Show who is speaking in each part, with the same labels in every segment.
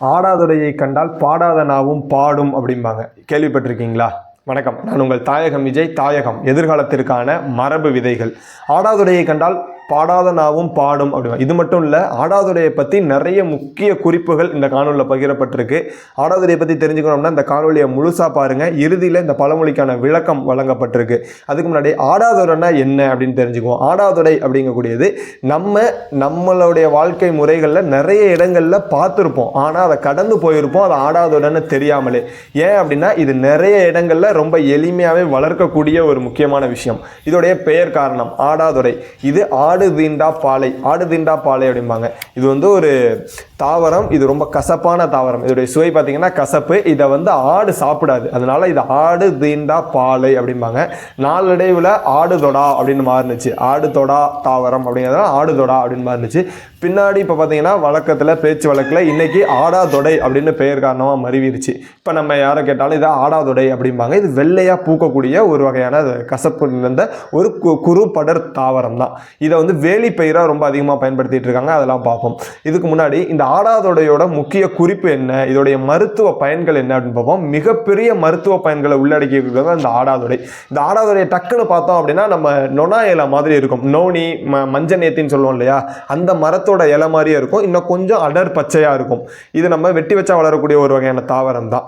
Speaker 1: ஆடாதுடையை கண்டால் பாடாத நாவும் பாடும் அப்படிம்பாங்க. கேள்விப்பட்டிருக்கீங்களா? வணக்கம். நான் உங்கள் தாயகம் விஜய். தாயகம். எதிர்காலத்திற்கான மரபு விதைகள். ஆடாதுடையை கண்டால் பாடாத நாவும் பாடும் அப்படிவா இது மட்டும் இல்லை ஆடாதுடையை பற்றி நிறைய முக்கிய குறிப்புகள் இந்த காணொலியில் பகிரப்பட்டிருக்கு. ஆடாதுடையை பற்றி தெரிஞ்சுக்கணும்னா இந்த காணொலியை முழுசாக பாருங்கள் இறுதியில் இந்த பழமொழிக்கான விளக்கம் வழங்கப்பட்டிருக்கு. அதுக்கு முன்னாடி ஆடாதுடைனா என்ன அப்படின்னு தெரிஞ்சுக்குவோம். ஆடாதுடை அப்படிங்கக்கூடியது நம்ம நம்மளுடைய வாழ்க்கை முறைகளில் நிறைய இடங்களில் பார்த்துருப்போம். ஆனால் அதை கடந்து போயிருப்போம். அது ஆடாதுடன்னு தெரியாமலே. ஏன் அப்படின்னா இது நிறைய இடங்களில் ரொம்ப எளிமையாகவே வளர்க்கக்கூடிய ஒரு முக்கியமான விஷயம். இதோடைய பெயர் காரணம் ஆடாதுடை. இது ஆடு ஆடு தீண்டா பாலை ஆடு தீண்டா பாலை அப்படிம்பாங்க. இது வந்து ஒரு தாவரம் இது ரொம்ப கசப்பான தாவரம். இதோடைய சுவை பார்த்தீங்கன்னா கசப்பு இதை வந்து ஆடு சாப்பிடாது. அதனால இது ஆடு தீண்டா பாலை அப்படிம்பாங்க. நாளடைவில் ஆடு தொடா அப்படின்னு மாறுனுச்சு. ஆடு தொடா தாவரம் அப்படிங்கிறதுனால ஆடு தொடா அப்படின்னு மாறுனுச்சு. பின்னாடி இப்போ பார்த்தீங்கன்னா வழக்கத்தில் பேச்சு வழக்கில் இன்றைக்கி ஆடாதொடை அப்படின்னு பெயர் காரணமாக மருவிருச்சு. இப்போ நம்ம யாரை கேட்டாலும் இதை ஆடாதொடை அப்படிம்பாங்க. இது வெள்ளையாக பூக்கக்கூடிய ஒரு வகையான கசப்பு நிறைந்த ஒரு கு- குறு படர் தாவரம் தான். இதை வந்து வேலி பயிராக ரொம்ப அதிகமாக பயன்படுத்திட்டு இருக்காங்க அதெல்லாம் பார்ப்போம். இதுக்கு முன்னாடி இந்த ஆடாதொடையோட முக்கிய குறிப்பு என்ன இதோடைய மருத்துவ பயன்கள் என்ன அப்படின்னு பார்ப்போம். மிகப்பெரிய மருத்துவ பயன்களை உள்ளடக்கி இருக்கிறது இந்த ஆடாதொடை. இந்த ஆடாதொடையை டக்குன்னு பார்த்தோம் அப்படின்னா நம்ம நொனா இலை மாதிரி இருக்கும். நோனி ம மஞ்ச நேத்தின்னு சொல்லுவோம் இல்லையா? அந்த மரத்தோட இலை மாதிரியே இருக்கும். இன்னும் கொஞ்சம் அடர் பச்சையாக இருக்கும். இது நம்ம வெட்டி வச்சா வளரக்கூடிய ஒரு வகையான தாவரம் தான்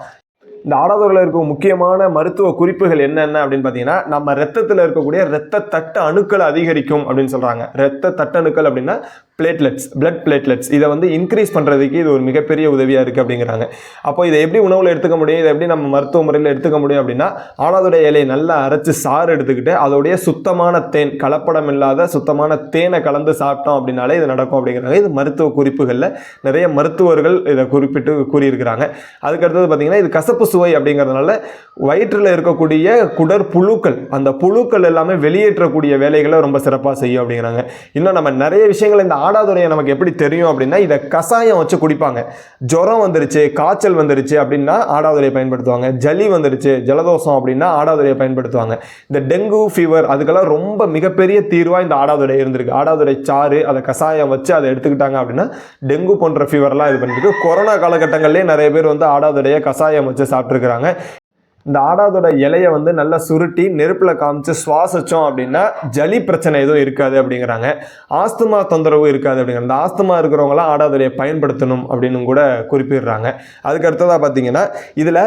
Speaker 1: இந்த ஆடாதோரில் இருக்கும் முக்கியமான மருத்துவ குறிப்புகள் என்னென்ன அப்படின்னு பார்த்தீங்கன்னா நம்ம ரத்தத்தில் இருக்கக்கூடிய ரத்த தட்டு அணுக்களை அதிகரிக்கும் அப்படின்னு சொல்கிறாங்க ரத்த தட்டணுக்கள் அப்படின்னா பிளேட்லெட்ஸ் பிளட் பிளேட்லெட்ஸ் இதை வந்து இன்க்ரீஸ் பண்ணுறதுக்கு இது ஒரு மிகப்பெரிய உதவியாக இருக்குது அப்படிங்கிறாங்க. அப்போ இதை எப்படி உணவில் எடுத்துக்க முடியும்? இதை எப்படி நம்ம மருத்துவ முறையில் எடுத்துக்க முடியும் அப்படின்னா ஆனாதோட இலையை நல்லா அரைச்சு சாறு எடுத்துக்கிட்டு அதோடைய சுத்தமான தேன் கலப்படம் இல்லாத சுத்தமான தேனை கலந்து சாப்பிட்டோம் அப்படின்னாலே இது நடக்கும் அப்படிங்கிறாங்க. இது மருத்துவ குறிப்புகளில் நிறைய மருத்துவர்கள் இதை குறிப்பிட்டு கூறியிருக்கிறாங்க. அதுக்கடுத்தது பார்த்திங்கன்னா இது கசப்பு சுவை அப்படிங்கிறதுனால வயிற்றில் இருக்கக்கூடிய குடர் புழுக்கள் அந்த புழுக்கள் எல்லாமே வெளியேற்றக்கூடிய வேலைகளை ரொம்ப சிறப்பாக செய்யும் அப்படிங்கிறாங்க. இன்னும் நம்ம நிறைய விஷயங்கள் இந்த ஆடாதுறையை நமக்கு எப்படி தெரியும் அப்படின்னா இதை கசாயம் வச்சு குடிப்பாங்க. ஜுரம் வந்துருச்சு காய்ச்சல் வந்துருச்சு அப்படின்னா ஆடாதுறையை பயன்படுத்துவாங்க. ஜலி வந்துருச்சு ஜலதோஷம் அப்படின்னா ஆடாதுறையை பயன்படுத்துவாங்க. இந்த டெங்கு ஃபீவர் அதுக்கெல்லாம் ரொம்ப மிகப்பெரிய தீர்வாக இந்த ஆடாதுறை இருந்திருக்கு. ஆடாதுறை சாறு அதை கசாயம் வச்சு அதை எடுத்துக்கிட்டாங்க அப்படின்னா டெங்கு போன்ற ஃபீவர்லாம் இது பண்ணிருக்கு. கொரோனா காலகட்டங்கள்லேயே நிறைய பேர் வந்து ஆடாதுடைய கசாயம் வச்சு சாப்பிட்ருக்குறாங்க இந்த ஆடாதோட இலையை வந்து நல்லா சுருட்டி நெருப்பில் காமிச்சு சுவாசிச்சோம் அப்படின்னா ஜலி பிரச்சனை எதுவும் இருக்காது அப்படிங்கிறாங்க. ஆஸ்துமா தொந்தரவு இருக்காது அப்படிங்கிற அந்த ஆஸ்துமா இருக்கிறவங்களாம் ஆடாதுடைய பயன்படுத்தணும் அப்படின்னு கூட குறிப்பிடுறாங்க. அதுக்கு அடுத்ததாக பார்த்தீங்கன்னா இதில்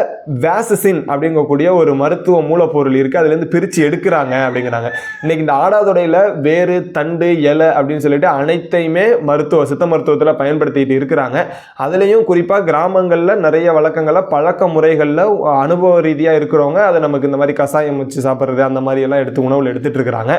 Speaker 1: வேசசின் அப்படிங்கக்கூடிய ஒரு மருத்துவ மூலப்பொருள் இருக்குது அதுலேருந்து பிரித்து எடுக்கிறாங்க அப்படிங்கிறாங்க. இன்றைக்கி இந்த ஆடாதொடையில் வேறு தண்டு இலை அப்படின்னு சொல்லிட்டு அனைத்தையுமே மருத்துவ சித்த மருத்துவத்தில் பயன்படுத்திட்டு இருக்கிறாங்க. அதுலேயும் குறிப்பாக கிராமங்களில் நிறைய வழக்கங்களை பழக்க முறைகளில் அனுபவ ரீதியாக இருக்கிறவங்க அதை நமக்கு இந்த மாதிரி கஷாயம் வச்சு சாப்பிட்றது அந்த மாதிரி எல்லாம் எடுத்து உணவில் எடுத்துகிட்டு இருக்கிறாங்க.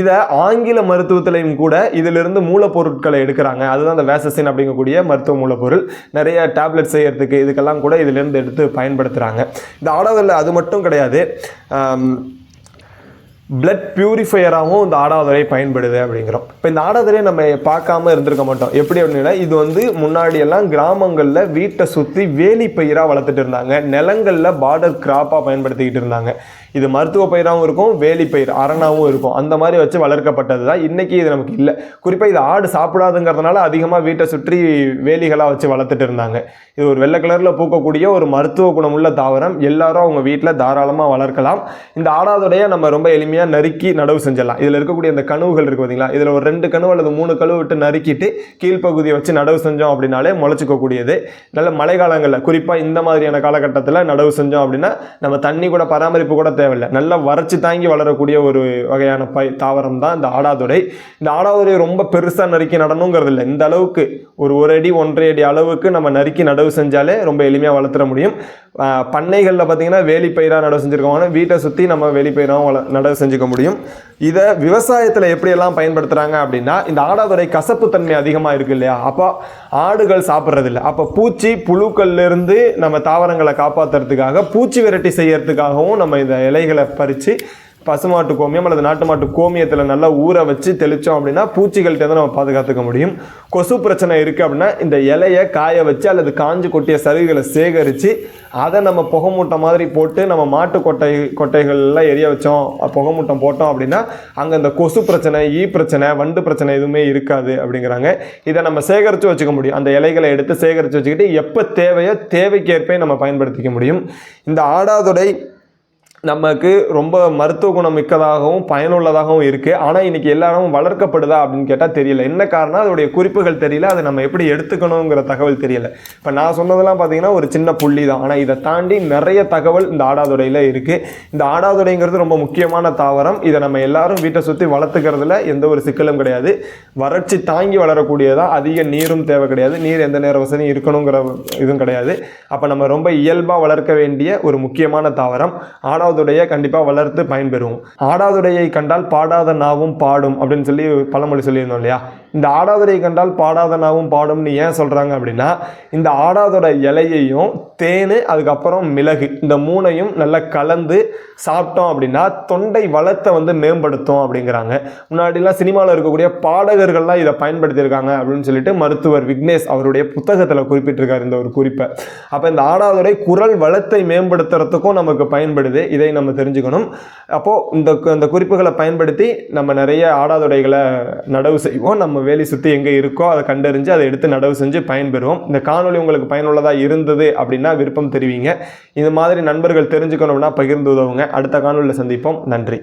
Speaker 1: இதை ஆங்கில மருத்துவத்திலையும் கூட இதிலிருந்து மூலப்பொருட்களை எடுக்கிறாங்க. அதுதான் அந்த வேசசின் அப்படிங்கக்கூடிய மருத்துவ மூலப்பொருள். நிறைய டேப்லெட் செய்கிறதுக்கு இதுக்கெல்லாம் கூட இதிலேருந்து எடுத்து பயன்படுத்துகிறாங்க இந்த ஆடவரில் அது மட்டும் கிடையாது. பிளட் பியூரிஃபையராகவும் இந்த ஆடாதரை பயன்படுது அப்படிங்கிறோம். இப்போ இந்த ஆடாதுறையை நம்ம பார்க்காம இருந்திருக்க மாட்டோம். எப்படி அப்படின்னா இது வந்து முன்னாடி எல்லாம் கிராமங்களில் வீட்டை சுற்றி வேலி பயிராக வளர்த்துட்டு இருந்தாங்க. நிலங்களில் பார்டர் கிராப்பாக பயன்படுத்திக்கிட்டு இருந்தாங்க. இது மருத்துவ பயிராகவும் இருக்கும் வேலி பயிர் அரணாவும் இருக்கும். அந்த மாதிரி வச்சு வளர்க்கப்பட்டது தான் இன்றைக்கி இது நமக்கு இல்லை. குறிப்பாக இது ஆடு சாப்பிடாதுங்கிறதுனால அதிகமாக வீட்டை சுற்றி வேலிகளாக வச்சு வளர்த்துட்டு இருந்தாங்க. இது ஒரு வெள்ளை கலரில் பூக்கக்கூடிய ஒரு மருத்துவ குணமுள்ள தாவரம். எல்லாரும் அவங்க வீட்டில் தாராளமாக வளர்க்கலாம். இந்த ஆடாதுடைய நம்ம ரொம்ப எளிமையாக நறுக்கி நடவு செஞ்சிடலாம். இதில் இருக்கக்கூடிய அந்த கனவுகள் இருக்குது பார்த்தீங்களா இதில் ஒரு ரெண்டு கனவு அல்லது மூணு கனவு விட்டு நறுக்கிட்டு கீழ்ப்பகுதியை வச்சு நடவு செஞ்சோம் அப்படின்னாலே முளைச்சிக்கக்கூடியது. நல்ல மழை காலங்களில் குறிப்பாக இந்த மாதிரியான காலகட்டத்தில் நடவு செஞ்சோம் அப்படின்னா நம்ம தண்ணி கூட பராமரிப்பு கூட தேவையில்லை. நல்லா வறட்சி தாங்கி வளரக்கூடிய ஒரு வகையான பை தாவரம் தான் இந்த ஆடாதுடை இந்த ஆடாதுடை ரொம்ப பெருசாக நறுக்கி நடணுங்கிறது இல்லை. இந்த அளவுக்கு ஒரு ஒரு அடி ஒன்றரை அடி அளவுக்கு நம்ம நறுக்கி நடவு செஞ்சாலே ரொம்ப எளிமையாக வளர்த்துற முடியும். பண்ணைகளில் பார்த்தீங்கன்னா வேலி பயிராக நடவு செஞ்சுருக்கோம். வீட்டை சுற்றி நம்ம வேலி பயிராகவும் வள நடவு செஞ்சு செஞ்சுக்க முடியும். இதை விவசாயத்தில் எப்படியெல்லாம் பயன்படுத்துகிறாங்க அப்படின்னா இந்த ஆடாதுறை கசப்பு தன்மை அதிகமாக இருக்கு இல்லையா? அப்போ ஆடுகள் சாப்பிட்றதில்ல. அப்போ பூச்சி புழுக்கள்லேருந்து நம்ம தாவரங்களை காப்பாற்றுறதுக்காக பூச்சி விரட்டி செய்யறதுக்காகவும் நம்ம இந்த இலைகளை பறித்து பசுமாட்டு கோமியம் அல்லது நாட்டு மாட்டு கோமியத்தில் நல்லா ஊற வச்சு தெளித்தோம் அப்படின்னா பூச்சிகள்கிட்ட நம்ம பாதுகாத்துக்க முடியும். கொசு பிரச்சனை இருக்குது அப்படின்னா இந்த இலையை காய வச்சு அல்லது காஞ்சு கொட்டிய சருகுகளை சேகரித்து அதை நம்ம புகைமூட்டை மாதிரி போட்டு நம்ம மாட்டு கொட்டை கொட்டைகள்லாம் எரிய வச்சோம். புகைமூட்டம் போட்டோம் அப்படின்னா அங்கே இந்த கொசு பிரச்சனை ஈ பிரச்சனை வண்டு பிரச்சனை எதுவுமே இருக்காது அப்படிங்கிறாங்க. இதை நம்ம சேகரித்து வச்சுக்க முடியும். அந்த இலைகளை எடுத்து சேகரித்து வச்சுக்கிட்டு எப்போ தேவையோ தேவைக்கேற்பே நம்ம பயன்படுத்திக்க முடியும். இந்த ஆடாதொடை நமக்கு ரொம்ப மருத்துவ குணம் மிக்கதாகவும் பயனுள்ளதாகவும் இருக்குது ஆனால் இன்றைக்கி எல்லாரும் வளர்க்கப்படுதா அப்படின்னு கேட்டால் தெரியல. என்ன காரணம்? அதோடைய குறிப்புகள் தெரியல. அதை நம்ம எப்படி எடுத்துக்கணுங்கிற தகவல் தெரியல. இப்போ நான் சொன்னதெல்லாம் பார்த்தீங்கன்னா ஒரு சின்ன புள்ளி தான். ஆனால் இதை தாண்டி நிறைய தகவல் இந்த ஆடாதுடையில் இருக்குது இந்த ஆடாதுடைங்கிறது ரொம்ப முக்கியமான தாவரம். இதை நம்ம எல்லாரும் வீட்டை சுற்றி வளர்த்துக்கிறதுல எந்த ஒரு சிக்கலும் கிடையாது. வறட்சி தாங்கி வளரக்கூடியதாக அதிக நீரும் தேவை கிடையாது. நீர் எந்த நேர வசதியும் இருக்கணுங்கிற இதுவும் கிடையாது. அப்போ நம்ம ரொம்ப இயல்பாக வளர்க்க வேண்டிய ஒரு முக்கியமான தாவரம். ஆடாதுடைய கண்டிப்பாக வளர்த்து பயன்பெறுவோம் ஆடாதுடையை கண்டால் பாடாத நாவும் பாடும் அப்படின்னு சொல்லி பழமொழி சொல்லியிருந்தோம் இல்லையா? இந்த ஆடாதரை கண்டால் பாடாதனாவும் பாடும்னு ஏன் சொல்கிறாங்க அப்படின்னா இந்த ஆடாதோட இலையையும் தேன் அதுக்கப்புறம் மிளகு இந்த மூணையும் நல்லா கலந்து சாப்பிட்டோம் அப்படின்னா தொண்டை வளத்தை வந்து மேம்படுத்தும் அப்படிங்கிறாங்க. முன்னாடிலாம் சினிமாவில் இருக்கக்கூடிய பாடகர்கள்லாம் இதை பயன்படுத்தியிருக்காங்க அப்படின்னு சொல்லிட்டு மருத்துவர் விக்னேஷ் அவருடைய புத்தகத்தில் குறிப்பிட்டிருக்காரு இந்த ஒரு குறிப்பை. அப்போ இந்த ஆடாதுரை குரல் வளத்தை மேம்படுத்துறதுக்கும் நமக்கு பயன்படுது. இதை நம்ம தெரிஞ்சுக்கணும். அப்போது இந்த இந்த குறிப்புகளை பயன்படுத்தி நம்ம நிறைய ஆடாதுடைகளை நடவு செய்வோம். நம்ம வேலி சுற்றி எங்கே இருக்கோ அதை கண்டறிஞ்சு அதை எடுத்து நடவு செஞ்சு பயன்பெறுவோம். இந்த காணொளி உங்களுக்கு பயனுள்ளதாக இருந்தது அப்படின்னா விருப்பம் தெரிவிங்க. இந்த மாதிரி நண்பர்கள் தெரிஞ்சுக்கணும்னா பகிர்ந்து உதவுங்க. அடுத்த காணொலியில் சந்திப்போம். நன்றி.